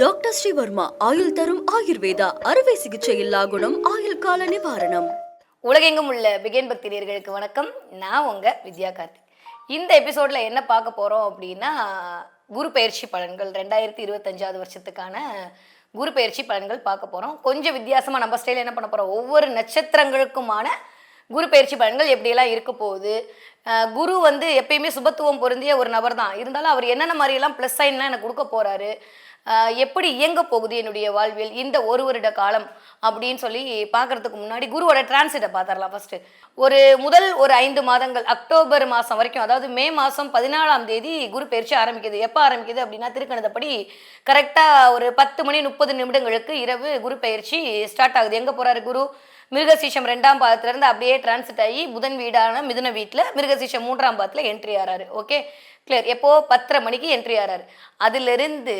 Doctor Sreevarma ஆயுள் தரும் ஆயுர்வேதா அறுவை சிகிச்சை இல்லா குணம் ஆயுள் கால நிவாரணம். உலகெங்கும் உள்ள பிகேன் பக்தீரியர்களுக்கு வணக்கம். நான் உங்க வித்யா கார்த்திக். இந்த எபிசோட்ல என்ன பார்க்க போறோம் அப்படின்னா குரு பயிற்சி பலன்கள் ரெண்டாயிரத்தி இருபத்தஞ்சாவது வருஷத்துக்கான குரு பயிற்சி பலன்கள் பார்க்க போறோம். கொஞ்சம் வித்தியாசமா நம்ம ஸ்டைலில் என்ன பண்ண போறோம்? ஒவ்வொரு நட்சத்திரங்களுக்குமான குரு பயிற்சி பலன்கள் எப்படியெல்லாம் இருக்க போகுது? குரு வந்து எப்பயுமே சுபத்துவம் பொருந்திய ஒரு நபர் தான் இருந்தாலும் அவர் என்னென்ன மாதிரியெல்லாம் ப்ளஸ் சைன்லாம் எனக்கு கொடுக்க போகிறாரு எப்படி இயங்க போகுது என்னுடைய வாழ்வில் இந்த ஒரு வருட காலம் அப்படின்னு சொல்லி பார்க்கறதுக்கு முன்னாடி குருவோட டிரான்சிட்டை பார்த்துடலாம் ஃபர்ஸ்ட் ஒரு முதல் ஒரு ஐந்து மாதங்கள் அக்டோபர் மாதம் வரைக்கும் அதாவது மே மாதம் பதினாலாம் தேதி குரு பயிற்சி ஆரம்பிக்குது. எப்போ ஆரம்பிக்குது அப்படின்னா திருக்கணிதப்படி கரெக்டாக ஒரு பத்து மணி முப்பது நிமிடங்களுக்கு இரவு குரு பயிற்சி ஸ்டார்ட் ஆகுது. எங்கே போகிறாரு குரு? மிருகசீஷம் ரெண்டாம் பாதத்திலேருந்து அப்படியே டிரான்சிட் ஆகி புதன் வீடான மிதுன வீட்டில் மிருகசீஷம் மூன்றாம் பாதத்தில் என்ட்ரி ஆறாரு. ஓகே கிளியர் எப்போ? பத்தரை மணிக்கு என்ட்ரி ஆறாரு. அதிலிருந்து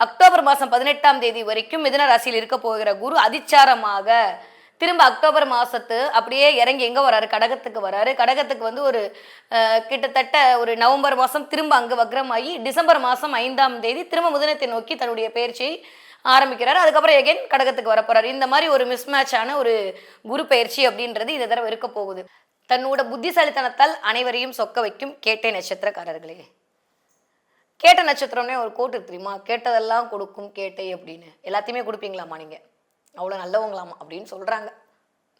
அக்டோபர் மாதம் பதினெட்டாம் தேதி வரைக்கும் மிதன ராசியில் இருக்க போகிற குரு அதிச்சாரமாக திரும்ப அக்டோபர் மாதத்து அப்படியே இறங்கி எங்கே வராரு? கடகத்துக்கு வராரு. கடகத்துக்கு வந்து ஒரு கிட்டத்தட்ட ஒரு நவம்பர் மாதம் திரும்ப அங்கே வக்ரமாகி டிசம்பர் மாதம் ஐந்தாம் தேதி திரும்ப முதனத்தை நோக்கி தன்னுடைய பயிற்சியை ஆரம்பிக்கிறார். அதுக்கப்புறம் எகைன் கடகத்துக்கு வரப்போறாரு இந்த மாதிரி ஒரு மிஸ்மேட்சான ஒரு குரு பயிற்சி அப்படின்றது இந்த தடவை இருக்க போகுது. தன்னோட புத்திசாலித்தனத்தால் அனைவரையும் சொக்க வைக்கும் கேட்டை நட்சத்திரக்காரர்களே. கேட்ட நட்சத்திரம்னே ஒரு கோட்டு தெரியுமா? கேட்டதெல்லாம் கொடுக்கும் கேட்டை அப்படின்னு. எல்லாத்தையுமே கொடுப்பீங்களாமா நீங்கள் அவ்வளோ நல்லவங்களாமா அப்படின்னு சொல்கிறாங்க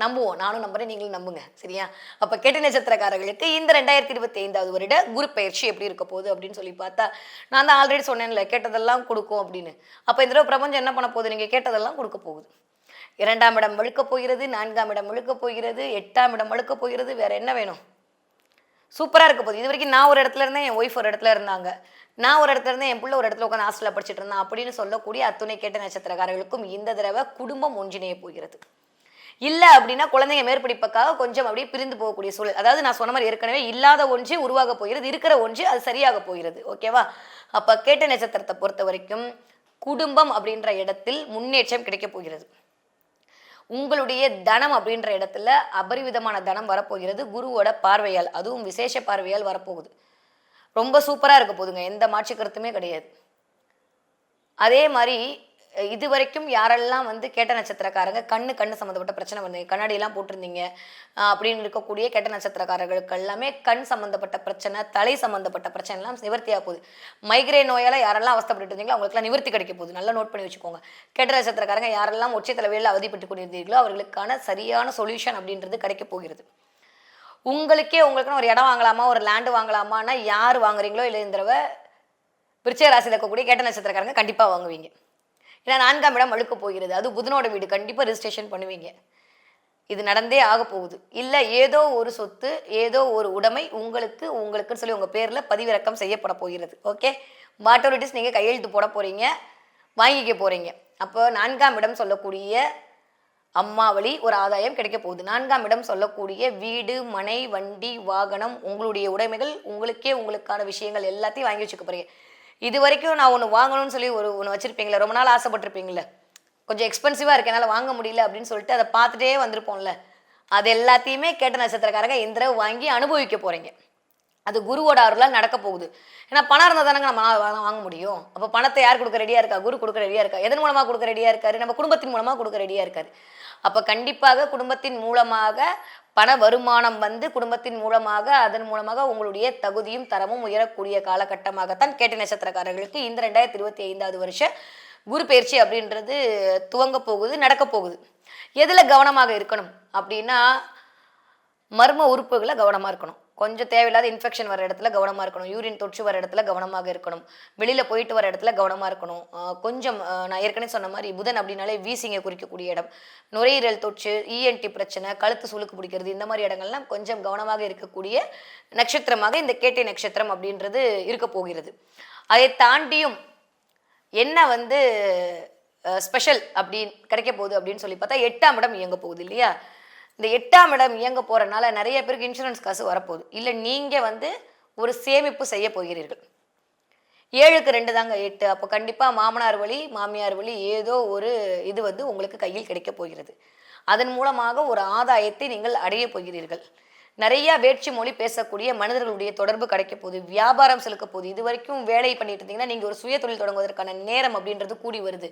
நம்புவோம். நானும் நம்புறேன் நீங்களும் நம்புங்க. சரியா? அப்ப கேட்ட நட்சத்திரக்காரர்களுக்கு இந்த ரெண்டாயிரத்தி இருபத்தி ஐந்தாவது வருட குரு பயிற்சி எப்படி இருக்க போகுது அப்படின்னு சொல்லி பார்த்தா நான் தான் ஆல்ரெடி சொன்னேன்ல கேட்டதெல்லாம் கொடுக்கும் அப்படின்னு. அப்ப இந்த தடவை பிரபஞ்சம் என்ன பண்ண போகுது? நீங்க கேட்டதெல்லாம் கொடுக்க போகுது. இரண்டாம் இடம் வழுக்க போகிறது நான்காம் இடம் வழுக்க போகிறது எட்டாம் இடம் வழுக்க போகிறது வேற என்ன வேணும்? சூப்பராக இருக்க போகுது. இது வரைக்கும் நான் ஒரு இடத்துல இருந்தேன் என் ஒய்ஃப் ஒரு இடத்துல இருந்தாங்க. நான் ஒரு இடத்துல இருந்தேன் என் பிள்ளை ஒரு இடத்துல உட்காந்து ஹாஸ்டலில் படிச்சுட்டு இருந்தேன் அப்படின்னு சொல்லக்கூடிய அத்துணை கேட்ட நட்சத்திரக்காரர்களுக்கும் இந்த தடவை குடும்பம் ஒன்றிணைய போகிறது. இல்லை அப்படின்னா குழந்தைங்க மேற்படிப்புக்காக கொஞ்சம் அப்படியே பிரிந்து போகக்கூடிய சூழல். அதாவது நான் சொன்ன மாதிரி ஏற்கனவே இல்லாத ஒன்று உருவாக போகிறது இருக்கிற ஒன்று அது சரியாக போகிறது. ஓகேவா அப்போ கேட்ட நட்சத்திரத்தை பொறுத்த வரைக்கும் குடும்பம் அப்படின்ற இடத்தில் முன்னேற்றம் கிடைக்கப் போகிறது. உங்களுடைய தனம் அப்படின்ற இடத்துல அபரிவிதமான தனம் வரப்போகிறது குருவோட பார்வையால் அதுவும் விசேஷ பார்வையால் வரப்போகுது. ரொம்ப சூப்பராக இருக்க போகுதுங்க எந்த மாற்று கருத்துமே கிடையாது. அதே மாதிரி இது வரைக்கும் யாரெல்லாம் வந்து கேட்ட நட்சத்திரக்காரங்க கண்ணு கண்ணு சம்மந்தப்பட்ட பிரச்சனை வந்தீங்க கண்ணாடியெல்லாம் போட்டிருந்தீங்க அப்படின்னு இருக்கக்கூடிய கேட்ட நட்சத்திரக்காரர்களுக்கு எல்லாமே கண் சம்மந்தப்பட்ட பிரச்சனை தலை சம்மந்தப்பட்ட பிரச்சனை எல்லாம் நிவர்த்தியாக போகுது. மைக்ரேன் நோயால் யாரெல்லாம் அவஸ்தப்பட்டு இருந்தீங்களோ அவங்களுக்குலாம் நிவர்த்தி கிடைக்க போகுது. நல்லா நோட் பண்ணி வச்சுக்கோங்க. கேட்ட நட்சத்திரக்காரங்க யாரெல்லாம் ஒற்றை தலைவையில் அவதிப்பட்டு கொண்டிருந்தீர்களோ அவர்களுக்கான சரியான சொல்யூஷன் அப்படின்றது கிடைக்க போகிறது. உங்களுக்கே உங்களுக்குன்னு ஒரு இடம் வாங்கலாமா ஒரு லேண்டு வாங்கலாமான்னா யார் வாங்குறீங்களோ இல்லை இந்த தடவை விருச்சிக ராசியில் இருக்கக்கூடிய கேட்ட நட்சத்திரக்காரங்க கண்டிப்பாக வாங்குவீங்க. ஏன்னா நான்காம் இடம் அழுக்க போகிறது. அது புதனோட வீடு. கண்டிப்பாக ரிஜிஸ்ட்ரேஷன் பண்ணுவீங்க. இது நடந்தே ஆக போகுது. இல்லை ஏதோ ஒரு சொத்து ஏதோ ஒரு உடைமை உங்களுக்கு உங்களுக்குன்னு சொல்லி உங்கள் பேரில் பதிவிறக்கம் செய்யப்பட போகிறது. ஓகே மாட்டோரிட்டிஸ் நீங்கள் கையெழுத்து போட போகிறீங்க வாங்கிக்க போகிறீங்க அப்போ நான்காம் இடம் சொல்லக்கூடிய அம்மாவளி ஒரு ஆதாயம் கிடைக்க போகுது. நான்காம் இடம் சொல்லக்கூடிய வீடு மனை வண்டி வாகனம் உங்களுடைய உடைமைகள் உங்களுக்கே உங்களுக்கான விஷயங்கள் எல்லாத்தையும் வாங்கி வச்சுக்க போகிறீங்க இது வரைக்கும் நான் ஒன்று வாங்கணும்னு சொல்லி ஒரு ஒன்று வச்சுருப்பீங்களே ரொம்ப நாள் ஆசைப்பட்டிருப்பீங்களே கொஞ்சம் எக்ஸ்பென்சிவாக இருக்கு என்னால் வாங்க முடியல அப்படின்னு சொல்லிட்டு அதை பார்த்துட்டே வந்திருப்போம்ல. அது எல்லாத்தையுமே கேட்ட நட்சத்திரக்காரங்க இந்த வாங்கி அனுபவிக்க போகிறீங்க அது குருவோட அருளால் நடக்க போகுது. ஏன்னா பணம் இருந்தால் தானேங்க நம்ம வாங்க முடியும். அப்போ பணத்தை யார் கொடுக்க ரெடியாக இருக்கா? குரு கொடுக்க ரெடியாக இருக்கா? எதன் மூலமாக கொடுக்க ரெடியாக இருக்காரு? நம்ம குடும்பத்தின் மூலமாக கொடுக்க ரெடியாக இருக்காரு. அப்போ கண்டிப்பாக குடும்பத்தின் மூலமாக பண வருமானம் வந்து குடும்பத்தின் மூலமாக அதன் மூலமாக உங்களுடைய தகுதியும் தரமும் உயரக்கூடிய காலகட்டமாகத்தான் கேட்ட நட்சத்திரக்காரர்களுக்கு இந்த ரெண்டாயிரத்தி இருபத்தி ஐந்தாவது வருஷம் குரு பயிற்சி அப்படின்றது துவங்க போகுது நடக்க போகுது. எதில் கவனமாக இருக்கணும் அப்படின்னா மர்ம உறுப்புகளை கவனமாக இருக்கணும். கொஞ்சம் தேவையில்லாத இன்ஃபெக்ஷன் வர இடத்துல கவனமாக இருக்கணும். யூரின் தொற்று வர இடத்துல கவனமாக இருக்கணும். வெளியில் போயிட்டு வர இடத்துல கவனமாக இருக்கணும். கொஞ்சம் நான் ஏற்கனவே சொன்ன மாதிரி புதன் அப்படின்னாலே வீசிங்க குறிக்கக்கூடிய இடம். நுரையீரல் தொற்று இஎன்டி பிரச்சனை கழுத்து சுளுக்கு பிடிக்கிறது இந்த மாதிரி இடங்கள்லாம் கொஞ்சம் கவனமாக இருக்கக்கூடிய நட்சத்திரமாக இந்த கேட்டை நட்சத்திரம் அப்படின்றது இருக்க போகிறது. அதை தாண்டியும் என்ன வந்து ஸ்பெஷல் அப்படின்னு கிடைக்க போகுது அப்படின்னு சொல்லி பார்த்தா எட்டாம் இடம் இயங்க போகுது இல்லையா? இந்த எட்டாம் இடம் இயங்க போகிறனால நிறைய பேருக்கு இன்சூரன்ஸ் காசு வரப்போகுது. இல்லை நீங்கள் வந்து ஒரு சேமிப்பு செய்ய போகிறீர்கள். ஏழுக்கு ரெண்டு தாங்க எட்டு. அப்போ கண்டிப்பாக மாமனார் வழி மாமியார் வழி ஏதோ ஒரு இது வந்து உங்களுக்கு கையில் கிடைக்க போகிறது. அதன் மூலமாக ஒரு ஆதாயத்தை நீங்கள் அடைய போகிறீர்கள். நிறைய வேட்சி மொழி பேசக்கூடிய மனிதர்களுடைய தொடர்பு கிடைக்க போகுது. வியாபாரம் செலுக்க போகுது. இது வரைக்கும் வேலை பண்ணிட்டு இருந்தீங்கன்னா நீங்கள் ஒரு சுய தொழில் தொடங்குவதற்கான நேரம் அப்படின்றது கூடி வருது.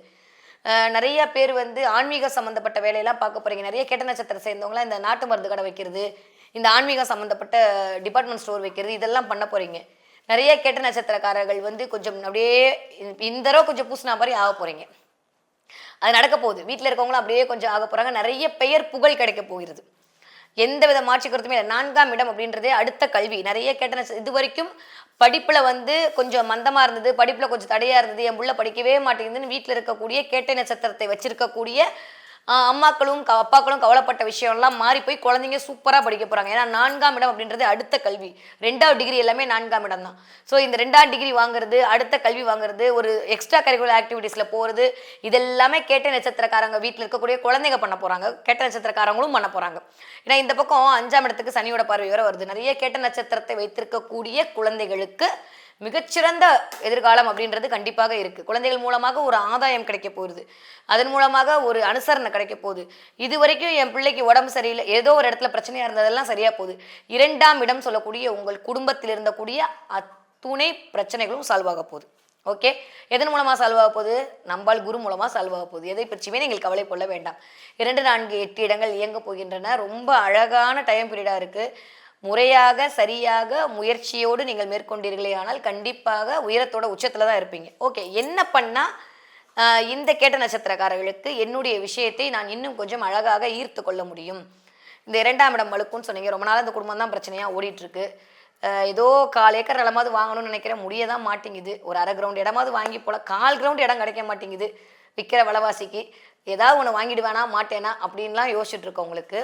நிறைய பேர் வந்து ஆன்மீக சம்மந்தப்பட்ட வேலையெல்லாம் பார்க்க போகிறீங்க நிறைய கெட்ட நட்சத்திரம் சேர்ந்தவங்களாம் இந்த நாட்டு மருந்து கடை வைக்கிறது இந்த ஆன்மீக சம்மந்தப்பட்ட டிபார்ட்மெண்ட் ஸ்டோர் வைக்கிறது இதெல்லாம் பண்ண போகிறீங்க நிறைய கெட்ட நட்சத்திரக்காரர்கள் வந்து கொஞ்சம் அப்படியே இந்த தடவை கொஞ்சம் பூசினா மாதிரி ஆக போகிறீங்க அது நடக்க போகுது. வீட்டில் இருக்கவங்களும் அப்படியே கொஞ்சம் ஆக போகிறாங்க நிறைய பெயர் புகழ் கிடைக்க போகிறது. எந்த வித மாற்றி கருத்துமே இல்லை. நான்காம் இடம் அப்படின்றதே அடுத்த கல்வி. நிறைய கேட்டன. இது வரைக்கும் படிப்புல வந்து கொஞ்சம் மந்தமா இருந்தது படிப்புல கொஞ்சம் தடையா இருந்தது என் புள்ள படிக்கவே மாட்டேங்குதுன்னு வீட்டில் இருக்கக்கூடிய கேட்டை நட்சத்திரத்தை வச்சிருக்கக்கூடிய அம்மாக்களும் க- அப்பாக்களும் கவலைப்பட்ட விஷயம்லாம் மாறி போய் குழந்தைங்க சூப்பராக படிக்க போகிறாங்க ஏன்னா நான்காம் இடம் அப்படின்றது அடுத்த கல்வி. ரெண்டாவது டிகிரி எல்லாமே நான்காம் இடம் தான். ஸோ இந்த ரெண்டாம் டிகிரி வாங்குறது அடுத்த கல்வி வாங்குறது ஒரு எக்ஸ்ட்ரா கரிக்குலர் ஆக்டிவிட்டீஸில் போகிறது இதெல்லாமே கேட்ட நட்சத்திரக்காரங்க வீட்டில் இருக்கக்கூடிய குழந்தைங்க பண்ண போகிறாங்க கேட்ட நட்சத்திரக்காரங்களும் பண்ண போகிறாங்க ஏன்னா இந்த பக்கம் அஞ்சாம் இடத்துக்கு சனியோட பார்வை வர வருது. நிறைய கேட்ட நட்சத்திரத்தை வைத்திருக்கக்கூடிய குழந்தைகளுக்கு மிகச்சிறந்த எதிர்காலம் அப்படின்றது கண்டிப்பாக இருக்கு. குழந்தைகள் மூலமாக ஒரு ஆதாயம் கிடைக்க போகுது. அதன் மூலமாக ஒரு அனுசரணை கிடைக்க போகுது. இது வரைக்கும் என் பிள்ளைக்கு உடம்பு சரியில்லை. ஏதோ ஒரு இடத்துல பிரச்சனையா இருந்ததெல்லாம் சரியா போகுது. இரண்டாம் இடம் சொல்லக்கூடிய உங்கள் குடும்பத்தில் இருந்தக்கூடிய அத்துணை பிரச்சனைகளும் சால்வ் ஆக போகுது. ஓகே எதன் மூலமா சால்வ் ஆக போகுது? நம்பால் குரு மூலமா சால்வ் ஆக போகுது. எதை பற்றியுமே நீங்கள் கவலை கொள்ள வேண்டாம். இரண்டு நான்கு எட்டு இடங்கள் இயங்க போகின்றன. ரொம்ப அழகான டைம் பீரியடா இருக்கு. முறையாக சரியாக முயற்சியோடு நீங்கள் மேற்கொண்டீர்களே ஆனால் கண்டிப்பாக உயரத்தோட உச்சத்தில் தான் இருப்பீங்க. ஓகே என்ன பண்ணால் இந்த கேட்ட நட்சத்திரக்காரர்களுக்கு என்னுடைய விஷயத்தை நான் இன்னும் கொஞ்சம் அழகாக ஈர்த்து கொள்ள முடியும். இந்த இரண்டாம் இடம் மழுக்கும்னு சொன்னீங்க. ரொம்ப நாள் இந்த குடும்பம் தான் பிரச்சனையாக ஓடிட்டுருக்கு. ஏதோ கால் ஏக்கர் நிலமாவது வாங்கணும்னு நினைக்கிறேன். முடிய தான் மாட்டேங்குது. ஒரு அரை கிரவுண்ட் இடமாவது வாங்கி போல கால் கிரவுண்ட் இடம் கிடைக்க மாட்டேங்குது. விற்கிற விலைவாசிக்கு. ஏதாவது ஒன்று வாங்கிடுவேனா மாட்டேனா அப்படின்லாம் யோசிச்சுட்டு உங்களுக்கு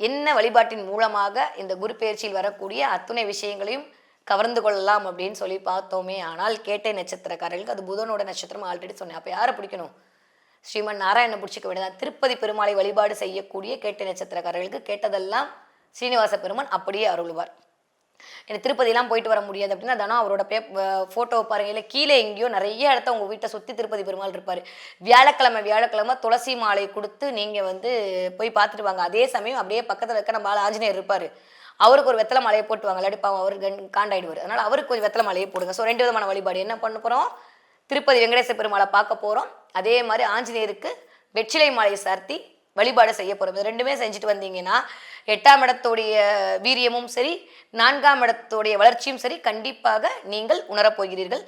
என்ன வழிபாட்டின் மூலமாக இந்த குரு பயிற்சியில் வரக்கூடிய அத்துணை விஷயங்களையும் கவர்ந்து கொள்ளலாம் அப்படின்னு சொல்லி பார்த்தோமே. ஆனால் கேட்டை நட்சத்திரக்காரர்களுக்கு அது புதனோட நட்சத்திரம் ஆல்ரெடி சொன்னேன். அப்போ யாரை பிடிக்கணும்? ஸ்ரீமன் நாராயணனை பிடிச்சிக்க வேண்டியதான் திருப்பதி பெருமாளை வழிபாடு செய்யக்கூடிய கேட்டை நட்சத்திரக்காரர்களுக்கு கேட்டதெல்லாம் ஸ்ரீனிவாச பெருமான் அப்படியே அருள்வார். எனக்கு திருப்பதிலாம் போயிட்டு வர முடியாது அப்படின்னா தானே அவரோட பே ஃபோட்டோவை பாருங்க. இல்லை கீழே எங்கேயோ நிறைய இடத்த உங்கள் வீட்டை சுற்றி திருப்பதி பெருமாள் இருப்பார். வியாழக்கிழமை வியாழக்கிழமை துளசி மாலை கொடுத்து நீங்கள் வந்து போய் பார்த்துட்டு வாங்க. அதே சமயம் அப்படியே பக்கத்தில் இருக்க நம்ம ஆஞ்சநேயர் இருப்பார். அவருக்கு ஒரு வெத்தலை மாலையை போட்டுவாங்க இல்லாட்டி பாவம் அவர் கண் காண்டாயிடுவார். அதனால் அவருக்கு கொஞ்சம் வெத்தலை மாலையை போடுங்க. ஸோ ரெண்டு விதமான வழிபாடு. என்ன பண்ண போகிறோம் திருப்பதி வெங்கடேச பெருமாளை பார்க்க போகிறோம் அதே மாதிரி ஆஞ்சநேயருக்கு வெற்றிலை மாலையை சார்த்தி வழிபாடு செய்ய போகிறோம் இது ரெண்டுமே செஞ்சுட்டு வந்தீங்கன்னா எட்டாம் இடத்துடைய வீரியமும் சரி நான்காம் இடத்துடைய வளர்ச்சியும் சரி கண்டிப்பாக நீங்கள் உணரப் போகிறீர்கள்.